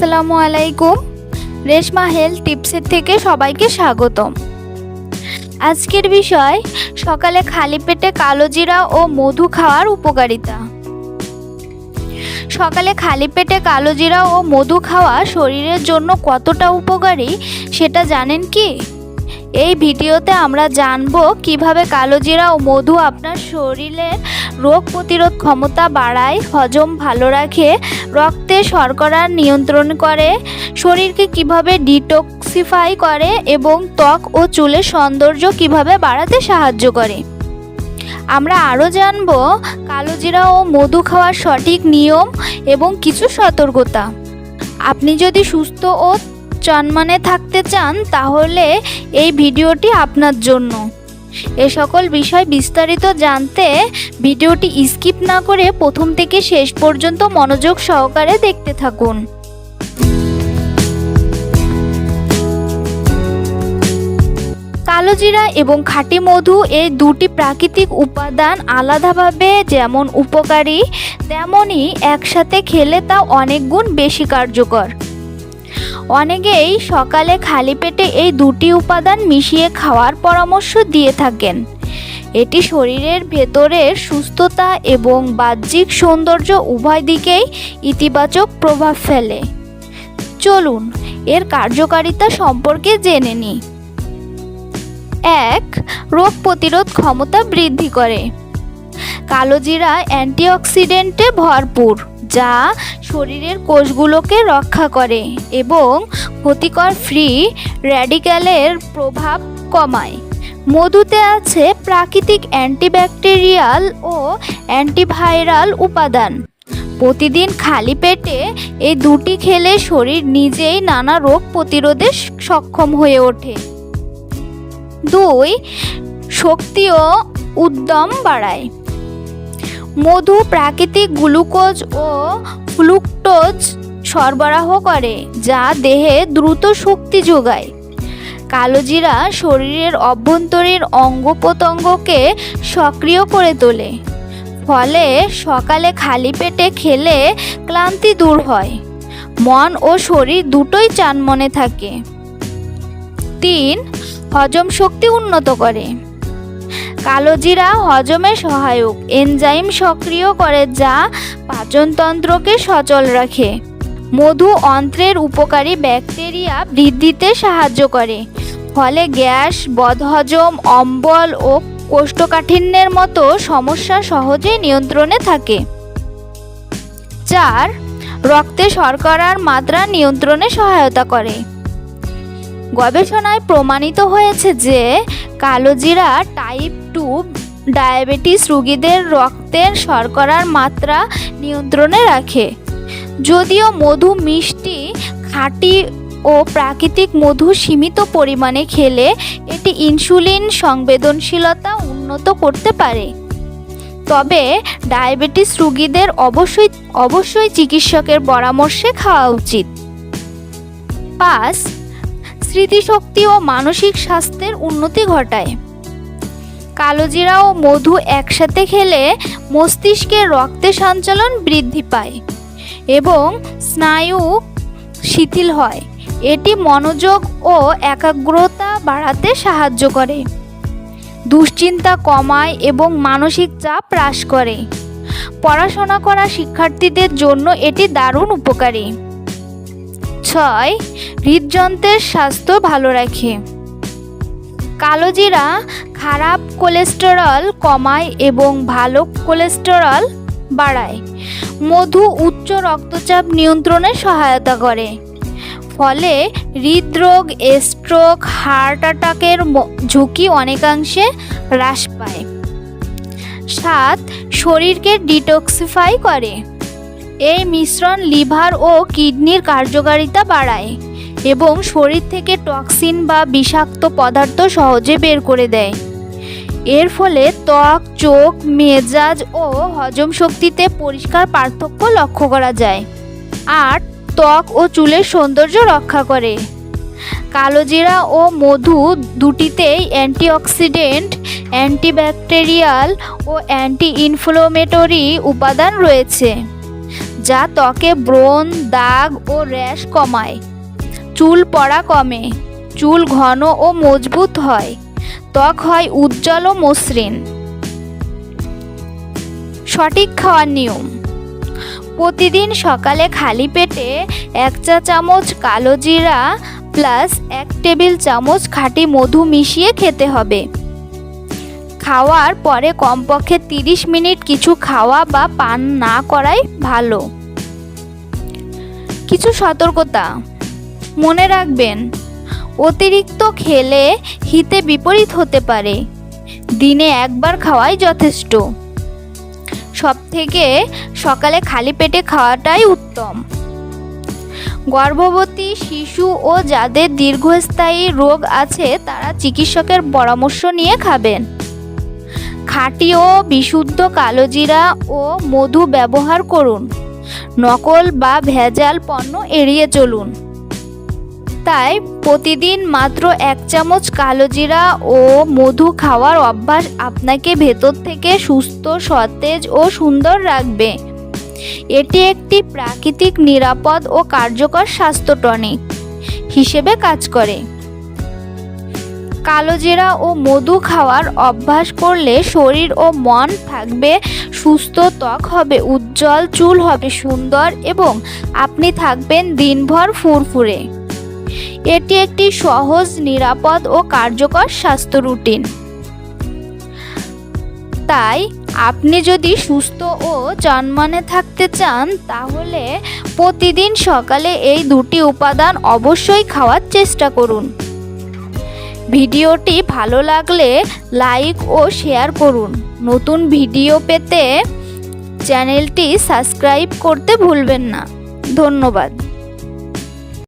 আসসালামু আলাইকুম। রেশমা হেলথ টিপসের থেকে সবাইকে স্বাগতম। আজকের বিষয়, সকালে খালি পেটে কালো জিরা ও মধু খাওয়ার উপকারিতা। সকালে খালি পেটে কালো জিরা ও মধু খাওয়া শরীরের জন্য কতটা উপকারী, সেটা জানেন কি? এই ভিডিওতে আমরা জানব কীভাবে কালো জিরা ও মধু আপনার শরীরের রোগ প্রতিরোধ ক্ষমতা বাড়ায়, হজম ভালো রাখে, রক্তে শর্করা নিয়ন্ত্রণ করে, শরীরকে কীভাবে ডিটক্সিফাই করে এবং ত্বক ও চুলের সৌন্দর্য কীভাবে বাড়াতে সাহায্য করে। আমরা আরও জানব কালো জিরা ও মধু খাওয়ার সঠিক নিয়ম এবং কিছু সতর্কতা। আপনি যদি সুস্থ ও চনমানে থাকতে চান, তাহলে এই ভিডিওটি আপনার জন্য। এ সকল বিষয় বিস্তারিত জানতে ভিডিওটি স্কিপ না করে প্রথম থেকে শেষ পর্যন্ত মনোযোগ সহকারে দেখতে থাকুন। কালোজিরা এবং খাঁটি মধু এই দুটি প্রাকৃতিক উপাদান আলাদাভাবে যেমন উপকারী, তেমনই একসাথে খেলে তা অনেক গুণ বেশি কার্যকর। অনেকেই সকালে খালি পেটে এই দুটি উপাদান মিশিয়ে খাওয়ার পরামর্শ দিয়ে থাকেন। এটি শরীরের ভেতরের সুস্থতা এবং বাহ্যিক সৌন্দর্য উভয় দিকেই ইতিবাচক প্রভাব ফেলে। চলুন, এর কার্যকারিতা সম্পর্কে জেনে নিই। এক, রোগ প্রতিরোধ ক্ষমতা বৃদ্ধি করে। কালোজিরা অ্যান্টিঅক্সিডেন্টে ভরপুর। যা শরীরের কোষগুলোকে রক্ষা করে এবং ক্ষতিকর ফ্রি র্যাডিক্যালের প্রভাব কমায়। মধুতে আছে প্রাকৃতিক অ্যান্টিব্যাকটেরিয়াল ও অ্যান্টিভাইরাল উপাদান। প্রতিদিন খালি পেটে এই দুটি খেলে শরীর নিজেই নানা রোগ প্রতিরোধে সক্ষম হয়ে ওঠে। দুই, শক্তি ও উদ্যম বাড়ায়। মধু, প্রাকৃতিক গ্লুকোজ ও ফ্লুক্টোজ সরবরাহ করে, যা দেহে দ্রুত শক্তি যোগায়। কালোজিরা শরীরের অভ্যন্তরীণ অঙ্গ প্রত্যঙ্গকে সক্রিয় করে তোলে, ফলে সকালে খালি পেটে খেলে ক্লান্তি দূর হয়। মন ও শরীর দুটোই চানমনে থাকে। তিন, হজম শক্তি উন্নত করে। কালোজিরা হজমে সহায়ক। এনজাইম সক্রিয় করে যা পাচনতন্ত্রকে সচল রাখে। মধু অন্ত্রের উপকারী ব্যাকটেরিয়া বৃদ্ধিতে সাহায্য করে। ফলে গ্যাস, বদহজম, অম্বল ও কোষ্ঠকাঠিন্যের মতো সমস্যা সহজেই নিয়ন্ত্রণে থাকে। চার, রক্তে শর্করার মাত্রা নিয়ন্ত্রণে সহায়তা করে। গবেষণায় প্রমাণিত হয়েছে যে কালোজিরা টাইপ টু ডায়াবেটিস রোগীদের রক্তের শর্করার মাত্রা নিয়ন্ত্রণে রাখে। যদিও মধু মিষ্টি, খাঁটি ও প্রাকৃতিক মধু সীমিত পরিমাণে খেলে এটি ইনসুলিন সংবেদনশীলতা উন্নত করতে পারে। তবে ডায়াবেটিস রোগীদের অবশ্যই অবশ্যই চিকিৎসকের পরামর্শে খাওয়া উচিত। পাঁচ, স্মৃতিশক্তি ও মানসিক স্বাস্থ্যের উন্নতি ঘটায়। কালোজিরা ও মধু একসাথে খেলে মস্তিষ্কের রক্তে সঞ্চালন বৃদ্ধি পায় এবং স্নায়ু শিথিল হয়। এটি মনোযোগ ও একাগ্রতা বাড়াতে সাহায্য করে। দুশ্চিন্তা কমায় এবং মানসিক চাপ হ্রাস করে। পড়াশোনা করা শিক্ষার্থীদের জন্য এটি দারুণ উপকারী। ছয়, হৃদযন্ত্রের স্বাস্থ্য ভালো রাখে। কালোজিরা খারাপ কোলেস্টেরল কমায় এবং ভালো কোলেস্টেরল বাড়ায়। মধু উচ্চ রক্তচাপ নিয়ন্ত্রণে সহায়তা করে। ফলে হৃদরোগ, স্ট্রোক, হার্ট অ্যাটাকের ঝুঁকি অনেকাংশে হ্রাস পায়। সাত, শরীরকে ডিটক্সিফাই করে। এই মিশ্রণ লিভার ও কিডনির কার্যকারিতা বাড়ায়। এবং শরীর থেকে টক্সিন বা বিষাক্ত পদার্থ সহজে বের করে দেয়। এর ফলে ত্বক, চোখ, মেজাজ ও হজম শক্তিতে পরিষ্কার পার্থক্য লক্ষ্য করা যায়। আর ত্বক ও চুলের সৌন্দর্য রক্ষা করে। কালোজিরা ও মধু দুটিতেই অ্যান্টিঅক্সিডেন্ট, অ্যান্টিব্যাকটেরিয়াল ও অ্যান্টি ইনফ্লোমেটরি উপাদান রয়েছে, যা ত্বকে ব্রণ, দাগ ও র্যাশ কমায়। চুল পড়া কমে, চুল ঘন ও মজবুত হয়, ত্বক হয় উজ্জ্বল ও মসৃণ। সঠিক খাওয়ার নিয়ম। প্রতিদিন সকালে খালি পেটে এক চা চামচ কালো জিরা প্লাস এক টেবিল চামচ খাঁটি মধু মিশিয়ে খেতে হবে। খাওয়ার পরে কমপক্ষে তিরিশ মিনিট কিছু খাওয়া বা পান না করাই ভালো। কিছু সতর্কতা মনে রাখবেন, অতিরিক্ত খেলে হিতে বিপরীত হতে পারে। দিনে একবার খাওয়াই যথেষ্ট। সব থেকে সকালে খালি পেটে খাওয়াটাই উত্তম। গর্ভবতী শিশু ও যাদের দীর্ঘস্থায়ী রোগ আছে, তারা চিকিৎসকের পরামর্শ নিয়ে খাবেন। খাঁটি ও বিশুদ্ধ কালোজিরা ও মধু ব্যবহার করুন। নকল বা ভেজাল পণ্য এড়িয়ে চলুন। তাই প্রতিদিন মাত্র এক চামচ কালোজিরা ও মধু খাওয়ার অভ্যাস আপনাকে ভেতর থেকে সুস্থ, সতেজ ও সুন্দর রাখবে। এটি একটি প্রাকৃতিক, নিরাপদ ও কার্যকর স্বাস্থ্য টনিক হিসেবে কাজ করে। কালোজিরা ও মধু খাওয়ার অভ্যাস করলে শরীর ও মন থাকবে সুস্থ, ত্বক হবে উজ্জ্বল, চুল হবে সুন্দর এবং আপনি থাকবেন দিনভর ফুরফুরে। এটি একটি সহজ, নিরাপদ ও কার্যকর স্বাস্থ্য রুটিন। তাই আপনি যদি সুস্থ ও জন্মানে থাকতে চান, তাহলে প্রতিদিন সকালে এই দুটি উপাদান অবশ্যই খাওয়ার চেষ্টা করুন। ভিডিওটি ভালো লাগলে লাইক ও শেয়ার করুন। নতুন ভিডিও পেতে চ্যানেলটি সাবস্ক্রাইব করতে ভুলবেন না। ধন্যবাদ।